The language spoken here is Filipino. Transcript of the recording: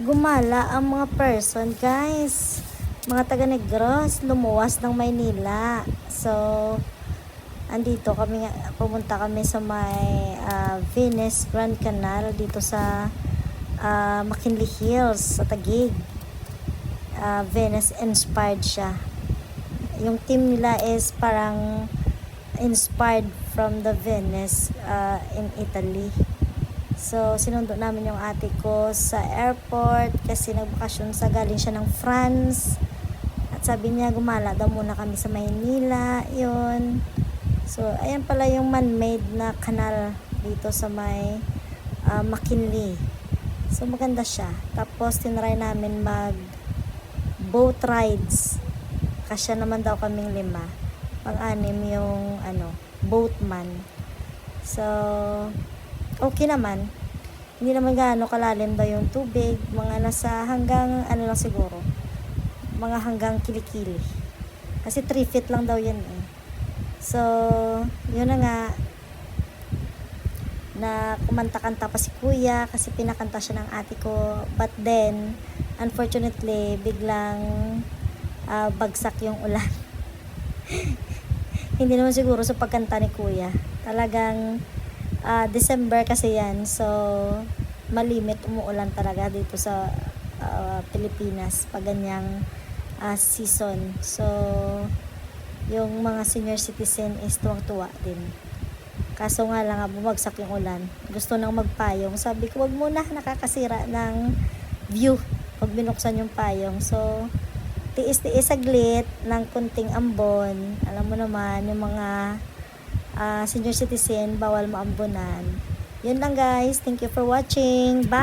gumala ang mga person, guys. Mga taga Negros, lumuwas ng Maynila. So, andito kami, pumunta kami sa may ah, Venice Grand Canal dito sa ah, McKinley Hills sa Taguig. Ah, Venice inspired siya. Yung team nila is parang inspired from the Venice ah, in Italy. So, sinundo namin yung ate ko sa airport kasi nagbakasyon sa galing siya ng France. At sabi niya, gumala daw muna kami sa Maynila. Yun. So, ayan pala yung man-made na kanal dito sa may ah, McKinley. So, maganda siya. Tapos, tinry namin mag boat rides. Kasya naman daw kaming lima. Pang-anim yung ano, boatman. So, okay naman. Hindi naman gaano kalalim daw yung tubig. Mga nasa hanggang ano lang siguro. Mga hanggang kilikili. Kasi 3 feet lang daw yan eh. So, yun na nga na kumanta-kanta pa si kuya kasi pinakanta siya ng ate ko. But then, unfortunately, biglang ah, bagsak yung ulan. Hindi naman siguro sa pagkanta ni kuya. Talagang ah, December kasi yan. So, malimit umuulan talaga dito sa ah, Pilipinas pag ganyang ah, season. So, yung mga senior citizen is tuwang-tuwa din. Kaso nga lang, bumagsak yung ulan. Gusto nang magpayong. Sabi ko, wag muna, nakakasira ng view pag binuksan yung payong. So, tiis-tiis saglit ng kunting ambon. Alam mo naman, yung mga ah, senior citizen, bawal maambunan. Yun lang guys. Thank you for watching. Bye!